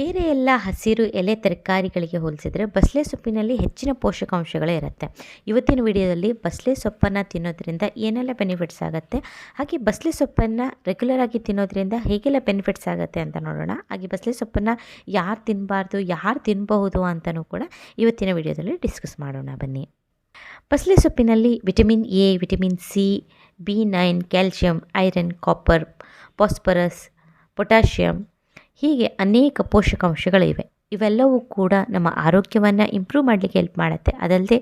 ಬೇರೆ ಎಲ್ಲ ಹಸಿರು ಎಲೆ ತರಕಾರಿಗಳಿಗೆ ಹೋಲಿಸಿದರೆ ಬಸಳೆ ಸೊಪ್ಪಿನಲ್ಲಿ ಹೆಚ್ಚಿನ ಪೋಷಕಾಂಶಗಳೇ ಇರುತ್ತೆ. ಇವತ್ತಿನ ವಿಡಿಯೋದಲ್ಲಿ ಬಸಳೆ ಸೊಪ್ಪನ್ನು ತಿನ್ನೋದ್ರಿಂದ ಏನೆಲ್ಲ ಬೆನಿಫಿಟ್ಸ್ ಆಗುತ್ತೆ? ಹಾಗೆ ಬಸಳೆ ಸೊಪ್ಪನ್ನು ರೆಗ್ಯುಲರ್ ಆಗಿ ತಿನ್ನೋದ್ರಿಂದ ಹೇಗೆಲ್ಲ ಬೆನಿಫಿಟ್ಸ್ ಆಗುತ್ತೆ ಅಂತ ನೋಡೋಣ. ಹಾಗೆ ಬಸಳೆ ಸೊಪ್ಪನ್ನು ಯಾರು ತಿನ್ನಬಾರ್ದು ಯಾರು ತಿನ್ನಬಹುದು ಅಂತಲೂ ಕೂಡ ಇವತ್ತಿನ ವಿಡಿಯೋದಲ್ಲಿ ಡಿಸ್ಕಸ್ ಮಾಡೋಣ. ಬನ್ನಿ. ಬಸಳೆ ಸೊಪ್ಪಿನಲ್ಲಿ vitamin A vitamin C B nine calcium iron copper phosphorus potassium ಹೀಗೆ ಅನೇಕ ಪೋಷಕಾಂಶಗಳಿವೆ. ಇವೆಲ್ಲವೂ ಕೂಡ ನಮ್ಮ ಆರೋಗ್ಯವನ್ನು ಇಂಪ್ರೂವ್ ಮಾಡಲಿಕ್ಕೆ ಹೆಲ್ಪ್ ಮಾಡುತ್ತೆ. ಅದಲ್ಲದೆ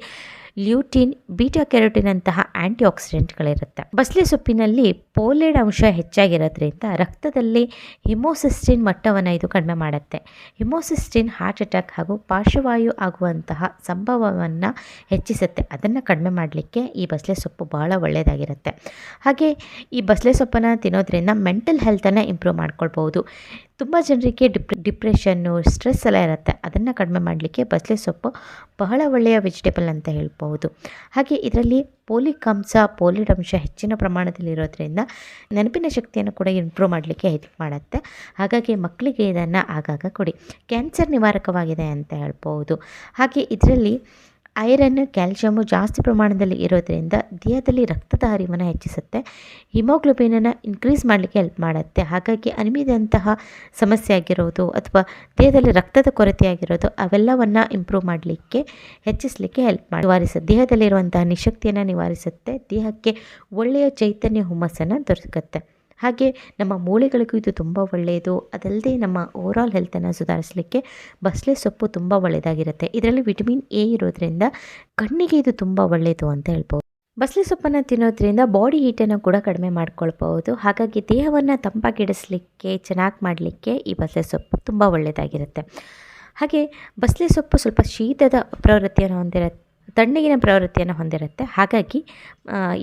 ಲ್ಯೂಟಿನ್ ಬೀಟಾ ಕೆರೋಟಿನಂತಹ ಆ್ಯಂಟಿ ಆಕ್ಸಿಡೆಂಟ್ಗಳಿರುತ್ತೆ ಬಸಳೆ ಸೊಪ್ಪಿನಲ್ಲಿ ಪೋಲೆಡ್ ಅಂಶ ಹೆಚ್ಚಾಗಿರೋದ್ರಿಂದ ರಕ್ತದಲ್ಲಿ ಹಿಮೋಸಿಸ್ಟಿನ್ ಮಟ್ಟವನ್ನು ಇದು ಕಡಿಮೆ ಮಾಡುತ್ತೆ. ಹಿಮೋಸಿಸ್ಟಿನ್ ಹಾರ್ಟ್ ಅಟ್ಯಾಕ್ ಹಾಗೂ ಪಾರ್ಶ್ವವಾಯು ಆಗುವಂತಹ ಸಂಭವವನ್ನು ಹೆಚ್ಚಿಸುತ್ತೆ. ಅದನ್ನು ಕಡಿಮೆ ಮಾಡಲಿಕ್ಕೆ ಈ ಬಸಳೆ ಸೊಪ್ಪು ಬಹಳ ಒಳ್ಳೆಯದಾಗಿರುತ್ತೆ ಹಾಗೆ ಈ ಬಸಳೆ ಸೊಪ್ಪನ್ನು ತಿನ್ನೋದ್ರಿಂದ ಮೆಂಟಲ್ ಹೆಲ್ತನ್ನು ಇಂಪ್ರೂವ್ ಮಾಡ್ಕೊಳ್ಬೋದು ತುಂಬ ಜನರಿಗೆ ಡಿಪ್, ಡಿಪ್ರೆಷನ್ನು, ಸ್ಟ್ರೆಸ್ ಎಲ್ಲ ಇರುತ್ತೆ. ಅದನ್ನು ಕಡಿಮೆ ಮಾಡಲಿಕ್ಕೆ ಬಸಳೆ ಸೊಪ್ಪು ಬಹಳ ಒಳ್ಳೆಯ ವೆಜಿಟೇಬಲ್ ಅಂತ ಹೇಳ್ಬೋದು ಹಾಗೆ ಇದರಲ್ಲಿ ಪೋಲಿಕ್ ಅಂಶ ಪೋಲಿಡ್ ಅಂಶ ಹೆಚ್ಚಿನ ಪ್ರಮಾಣದಲ್ಲಿ ಇರೋದ್ರಿಂದ ನೆನಪಿನ ಶಕ್ತಿಯನ್ನು ಕೂಡ ಇಂಪ್ರೂವ್ ಮಾಡಲಿಕ್ಕೆ ಹೆಲ್ಪ್ ಮಾಡುತ್ತೆ. ಹಾಗಾಗಿ ಮಕ್ಕಳಿಗೆ ಇದನ್ನು ಆಗಾಗ ಕೊಡಿ. ಕ್ಯಾನ್ಸರ್ ನಿವಾರಕವಾಗಿದೆ ಅಂತ ಹೇಳ್ಬೋದು ಹಾಗೆ ಇದರಲ್ಲಿ ಐರನ್, ಕ್ಯಾಲ್ಶಿಯಮು ಜಾಸ್ತಿ ಪ್ರಮಾಣದಲ್ಲಿ ಇರೋದರಿಂದ ದೇಹದಲ್ಲಿ ರಕ್ತದ ಹರಿವನ್ನು ಹೆಚ್ಚಿಸುತ್ತೆ. ಹಿಮೋಗ್ಲೋಬಿನನ್ನು ಇನ್ಕ್ರೀಸ್ ಮಾಡಲಿಕ್ಕೆ ಹೆಲ್ಪ್ ಮಾಡುತ್ತೆ. ಹಾಗಾಗಿ ಅನಿಮಿದಂತಹ ಸಮಸ್ಯೆ ಆಗಿರೋದು ಅಥವಾ ದೇಹದಲ್ಲಿ ರಕ್ತದ ಕೊರತೆ ಆಗಿರೋದು ಅವೆಲ್ಲವನ್ನು ಇಂಪ್ರೂವ್ ಮಾಡಲಿಕ್ಕೆ, ಹೆಚ್ಚಿಸಲಿಕ್ಕೆ ಹೆಲ್ಪ್ ಮಾಡಿ, ನಿವಾರಿಸುತ್ತೆ. ದೇಹದಲ್ಲಿರುವಂತಹ ನಿಶಕ್ತಿಯನ್ನು ನಿವಾರಿಸುತ್ತೆ. ದೇಹಕ್ಕೆ ಒಳ್ಳೆಯ ಚೈತನ್ಯ ಹುಮ್ಮಸ್ಸನ್ನು ದೊರಕುತ್ತೆ. ಹಾಗೆ ನಮ್ಮ ಮೂಳೆಗಳಿಗೂ ಇದು ತುಂಬ ಒಳ್ಳೆಯದು. ಅದಲ್ಲದೆ ನಮ್ಮ ಓವರಾಲ್ ಹೆಲ್ತನ್ನು ಸುಧಾರಿಸಲಿಕ್ಕೆ ಬಸಳೆ ಸೊಪ್ಪು ತುಂಬ ಒಳ್ಳೆಯದಾಗಿರುತ್ತೆ ಇದರಲ್ಲಿ ವಿಟಮಿನ್ ಎ ಇರೋದ್ರಿಂದ ಕಣ್ಣಿಗೆ ಇದು ತುಂಬ ಒಳ್ಳೆಯದು ಅಂತ ಹೇಳ್ಬೋದು. ಬಸಳೆ ಸೊಪ್ಪನ್ನು ತಿನ್ನೋದ್ರಿಂದ ಬಾಡಿ ಹೀಟನ್ನು ಕೂಡ ಕಡಿಮೆ ಮಾಡ್ಕೊಳ್ಬಹುದು. ಹಾಗಾಗಿ ದೇಹವನ್ನು ತಂಪಾಗಿಡಿಸಲಿಕ್ಕೆ, ಚೆನ್ನಾಗಿ ಮಾಡಲಿಕ್ಕೆ ಈ ಬಸಳೆ ಸೊಪ್ಪು ತುಂಬ ಒಳ್ಳೆಯದಾಗಿರುತ್ತೆ ಹಾಗೆ ಬಸಳೆ ಸೊಪ್ಪು ಸ್ವಲ್ಪ ಶೀತದ ಪ್ರವೃತ್ತಿಯನ್ನು ಹೊಂದಿರುತ್ತೆ. ತಣ್ಣಗಿನ ಪ್ರವೃತ್ತಿಯನ್ನು ಹೊಂದಿರುತ್ತೆ. ಹಾಗಾಗಿ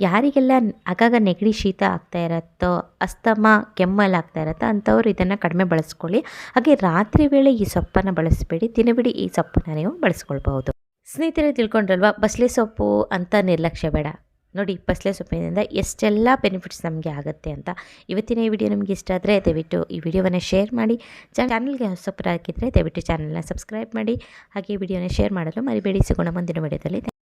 ಯಾರಿಗೆಲ್ಲ ಆಗಾಗ ನೆಗಡಿ ಶೀತ ಆಗ್ತಾ ಇರುತ್ತೋ, ಅಸ್ತಮ ಕೆಮ್ಮಲ್ಲಿ ಆಗ್ತಾ ಇರುತ್ತೋ ಅಂಥವ್ರು ಇದನ್ನು ಕಡಿಮೆ ಬಳಸ್ಕೊಳ್ಳಿ. ಹಾಗೆ ರಾತ್ರಿ ವೇಳೆ ಈ ಸೊಪ್ಪನ್ನು ಬಳಸಬೇಡಿ. ದಿನವಿಡೀ ಈ ಸೊಪ್ಪನ್ನು ನೀವು ಬಳಸ್ಕೊಳ್ಬಹುದು. ಸ್ನೇಹಿತರೆ, ತಿಳ್ಕೊಂಡ್ರಲ್ವಾ? ಬಸಳೆ ಸೊಪ್ಪು ಅಂತ ನಿರ್ಲಕ್ಷ್ಯ ಬೇಡ. ನೋಡಿ ಪಸ್ಲೆ ಸೊಪ್ಪಿನಿಂದ ಎಷ್ಟೆಲ್ಲ ಬೆನಿಫಿಟ್ಸ್ ನಮಗೆ ಆಗುತ್ತೆ ಅಂತ ಇವತ್ತಿನ ಈ ವಿಡಿಯೋ ನಿಮಗೆ ಇಷ್ಟ ಆದರೆ ದಯವಿಟ್ಟು ಈ ವಿಡಿಯೋವನ್ನು ಶೇರ್ ಮಾಡಿ. ಚಾನಲ್ಗೆ ಹೊಸಪರ ಹಾಕಿದರೆ ದಯವಿಟ್ಟು ಚಾನಲ್ನ ಸಬ್ಸ್ಕ್ರೈಬ್ ಮಾಡಿ. ಹಾಗೆ ವಿಡಿಯೋನ ಶೇರ್ ಮಾಡಲು ಮರಿಬೇಡಿ. ಸಿಗೋಣ ಮುಂದಿನ ವಿಡಿಯೋದಲ್ಲಿ